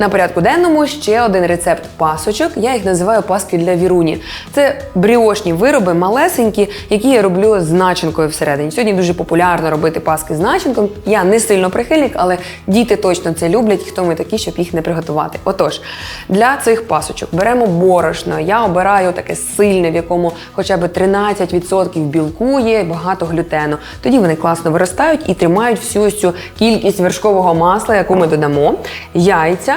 На порядку денному ще один рецепт пасочок. Я їх називаю паски для віруні. Це бріошні вироби, малесенькі, які я роблю з начинкою всередині. Сьогодні дуже популярно робити паски з начинком. Я не сильно прихильник, але діти точно це люблять. Хто ми такі, щоб їх не приготувати. Отож, для цих пасочок беремо борошно. Я обираю таке сильне, в якому хоча б 13% білку є, багато глютену. Тоді вони класно виростають і тримають всю цю кількість вершкового масла, яку ми додамо, яйця.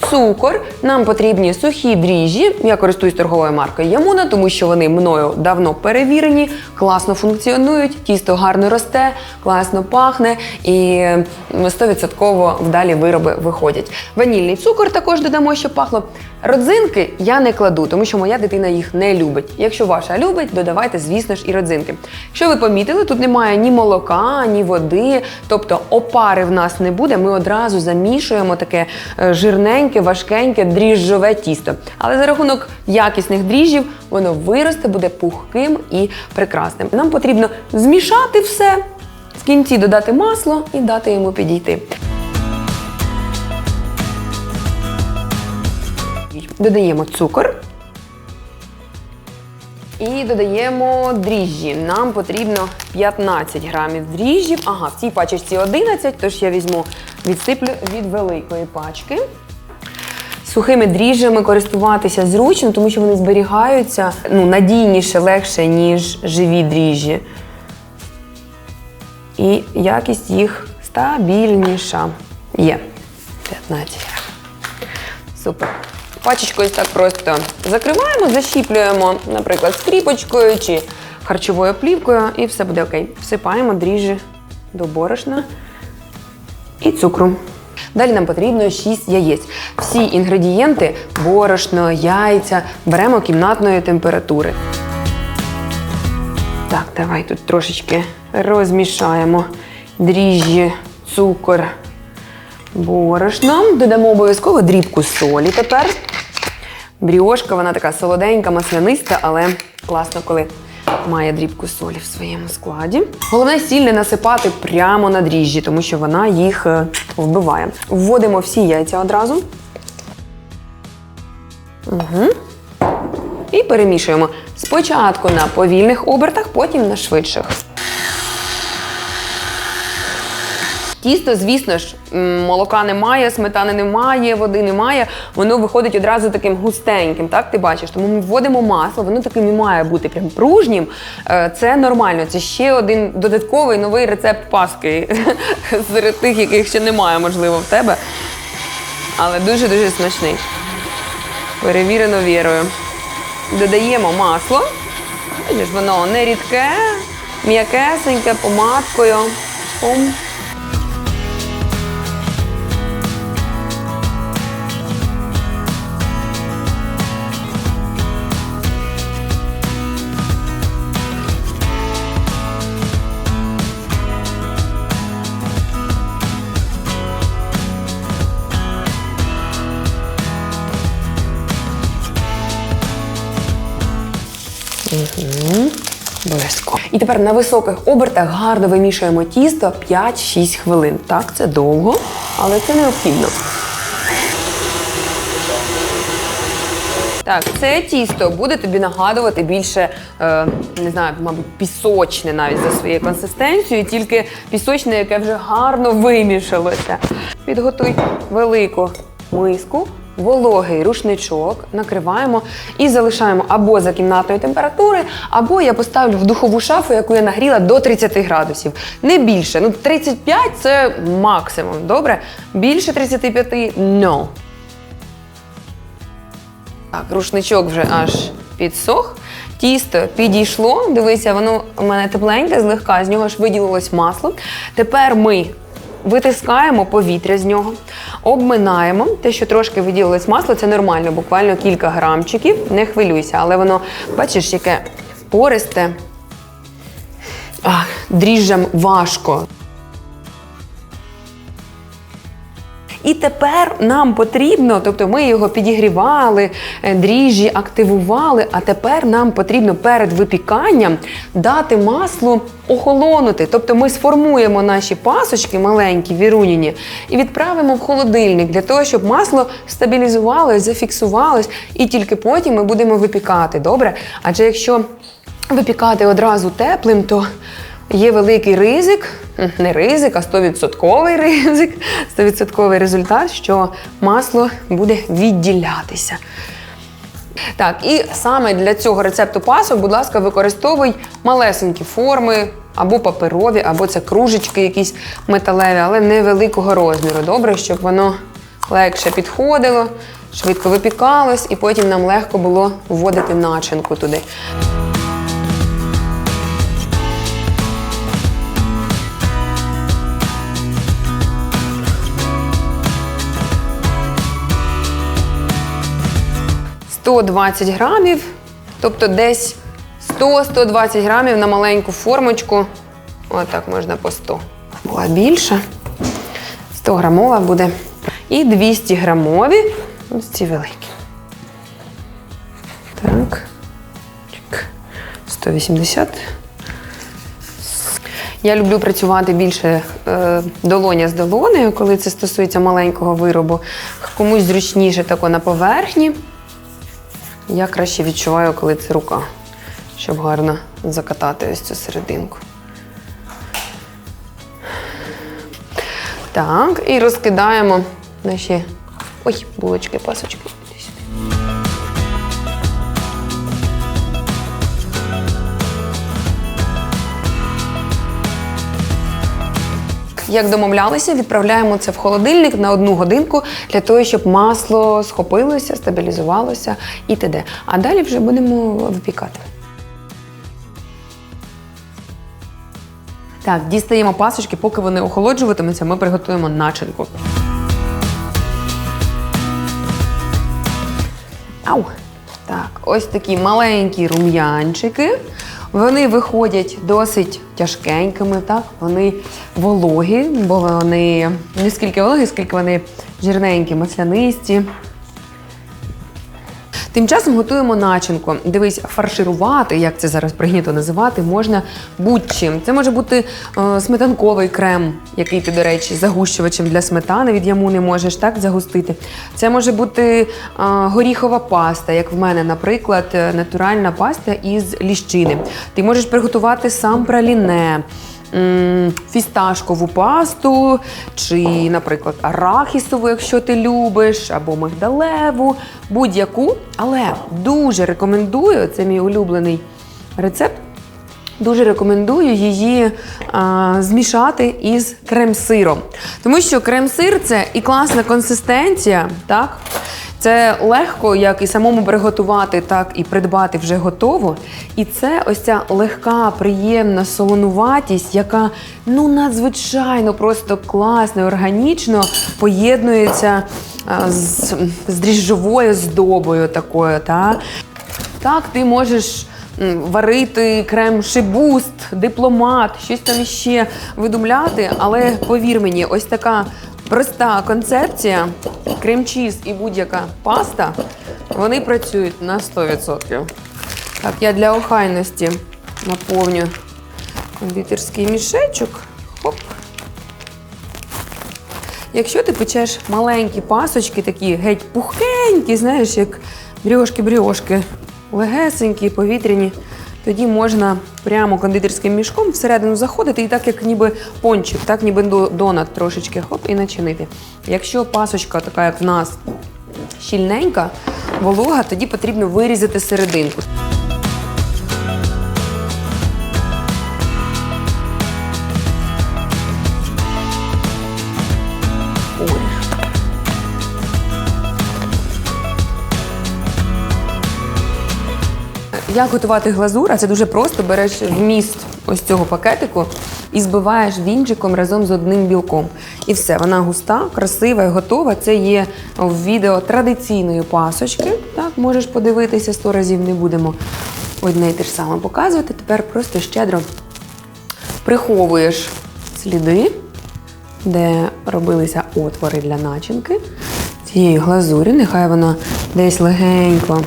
Цукор, нам потрібні сухі дріжджі. Я користуюсь торговою маркою Ямуна, тому що вони мною давно перевірені, класно функціонують, тісто гарно росте, класно пахне і 100% вдалі вироби виходять. Ванільний цукор також додамо, щоб пахло. Родзинки я не кладу, тому що моя дитина їх не любить. Якщо ваша любить, додавайте, звісно ж, і родзинки. Що ви помітили, тут немає ні молока, ні води, тобто опари в нас не буде. Ми одразу замішуємо таке е, жирненьке, важкеньке, дріжджове тісто. Але за рахунок якісних дріжджів воно виросте, буде пухким і прекрасним. Нам потрібно змішати все, в кінці додати масло і дати йому підійти. Додаємо цукор. І додаємо дріжджі. Нам потрібно 15 грамів дріжджів. Ага, в цій пачечці 11, тож я візьму, відсиплю від великої пачки. Сухими дріжджами користуватися зручно, тому що вони зберігаються ну, надійніше, легше, ніж живі дріжджі. І якість їх стабільніша. Є 15. Супер. Пачечку ось так просто закриваємо, защіплюємо, наприклад, скріпочкою чи харчовою плівкою, і все буде окей. Всипаємо дріжджі до борошна і цукру. Далі нам потрібно 6 яєць. Всі інгредієнти борошно, яйця беремо кімнатної температури. Так, давай тут трошечки розмішаємо дріжджі, цукор, борошно. Додамо обов'язково дрібку солі тепер. Бріошка, вона така солоденька, масляниста, але класно, коли має дрібку солі в своєму складі. Головне сіль не насипати прямо на дріжджі, тому що вона їх е, вбиває. Вводимо всі яйця одразу. Угу. І перемішуємо. Спочатку на повільних обертах, потім на швидших. Тісто, звісно ж, молока немає, сметани немає, води немає. Воно виходить одразу таким густеньким, так ти бачиш. Тому ми вводимо масло, воно таким і має бути прям пружнім. Е, Це нормально. Це ще один додатковий новий рецепт паски серед тих, яких ще немає, можливо, в тебе. Але дуже-дуже смачний. Перевірено вірою. Додаємо масло. Воно не рідке, м'якесеньке, помадкою. Пум. Обов'язково. І тепер на високих обертах гарно вимішуємо тісто 5-6 хвилин. Так, це довго, але це необхідно. Так, це тісто буде тобі нагадувати більше, е, не знаю, мабуть, пісочне навіть за своєю консистенцією, тільки пісочне, яке вже гарно вимішалося. Підготуй велику миску, вологий рушничок, накриваємо і залишаємо або за кімнатної температури, або я поставлю в духову шафу, яку я нагріла до 30 градусів. Не більше. Ну, 35 це максимум. Добре? Більше 35 – no. Так, рушничок вже аж підсох. Тісто підійшло. Дивися, воно у мене тепленьке, злегка, з нього ж виділилось масло. Тепер ми витискаємо повітря з нього, обминаємо. Те, що трошки виділилось масло, це нормально, буквально кілька грамчиків. Не хвилюйся, але воно, бачиш, яке пористе. Ах, дріжджам важко. І тепер нам потрібно, тобто ми його підігрівали, е, дріжджі активували, а тепер нам потрібно перед випіканням дати маслу охолонути. Тобто ми сформуємо наші пасочки маленькі, віруніні, і відправимо в холодильник для того, щоб масло стабілізувалось, зафіксувалось, і тільки потім ми будемо випікати. Добре? Адже якщо випікати одразу теплим, то є великий ризик, не ризик, а 100% ризик, 100% результат, що масло буде відділятися. Так, і саме для цього рецепту пасок, будь ласка, використовуй малесенькі форми, або паперові, або це кружечки якісь металеві, але невеликого розміру. Добре, щоб воно легше підходило, швидко випікалось, і потім нам легко було вводити начинку туди. – 120 грамів, тобто десь 100-120 грамів на маленьку формочку. Отак можна по 100. Була більша. 100 грамова буде. І 200 грамові. Ось ці великі. Так. 180. Я люблю працювати більше е, долоня з долонею, коли це стосується маленького виробу. Комусь зручніше тако на поверхні. Я краще відчуваю, коли це рука, щоб гарно закатати ось цю серединку. Так, і розкидаємо наші ой, булочки, пасочки. Як домовлялися, відправляємо це в холодильник на одну годинку для того, щоб масло схопилося, стабілізувалося і т.д. А далі вже будемо випікати. Так, дістаємо пасочки, поки вони охолоджуватимуться, ми приготуємо начинку. Ау! Так, ось такі маленькі рум'янчики. Вони виходять досить тяжкенькими, так? Вони вологі, бо вони не скільки вологі, скільки вони жирненькі, маслянисті. Тим часом готуємо начинку. Дивись, фарширувати, як це зараз прийнято називати, можна будь-чим. Це може бути е, сметанковий крем, який ти, до речі, загущувачем для сметани від ямуни можеш так загустити. Це може бути е, горіхова паста, як в мене, наприклад, е, натуральна паста із ліщини. Ти можеш приготувати сам праліне фісташкову пасту, чи, наприклад, арахісову, якщо ти любиш, або мигдалеву, будь-яку. Але дуже рекомендую, це мій улюблений рецепт. Дуже рекомендую її а, змішати із крем-сиром. Тому що крем-сир це і класна консистенція, так? Це легко як і самому приготувати, так і придбати вже готово. І це ось ця легка, приємна солонуватість, яка ну надзвичайно просто класно органічно поєднується з, з дріжджовою здобою такою. Та? Так, ти можеш варити крем шибуст, дипломат, щось там іще видумляти, але повір мені, ось така проста концепція, крем-чіз і будь-яка паста, вони працюють на 100%. Так, я для охайності наповню кондитерський мішечок. Хоп. Якщо ти печеш маленькі пасочки, такі геть пухенькі, знаєш, як бріошки-бріошки, легесенькі, повітряні, тоді можна прямо кондитерським мішком всередину заходити і так, як ніби пончик, так ніби до- донат трошечки хоп і начинити. Якщо пасочка така, як в нас, щільненька, волога, тоді потрібно вирізати серединку. Як готувати глазур? А це дуже просто. Береш вміст ось цього пакетику і збиваєш вінчиком разом з одним білком. І все, вона густа, красива і готова. Це є в відео традиційної пасочки. Так, можеш подивитися сто разів, не будемо одне і те ж саме показувати. Тепер просто щедро приховуєш сліди де робилися отвори для начинки. Цієї глазурі, нехай вона десь легенько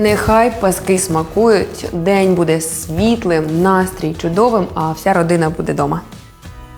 Нехай паски смакують, день буде світлим, настрій чудовим, а вся родина буде вдома.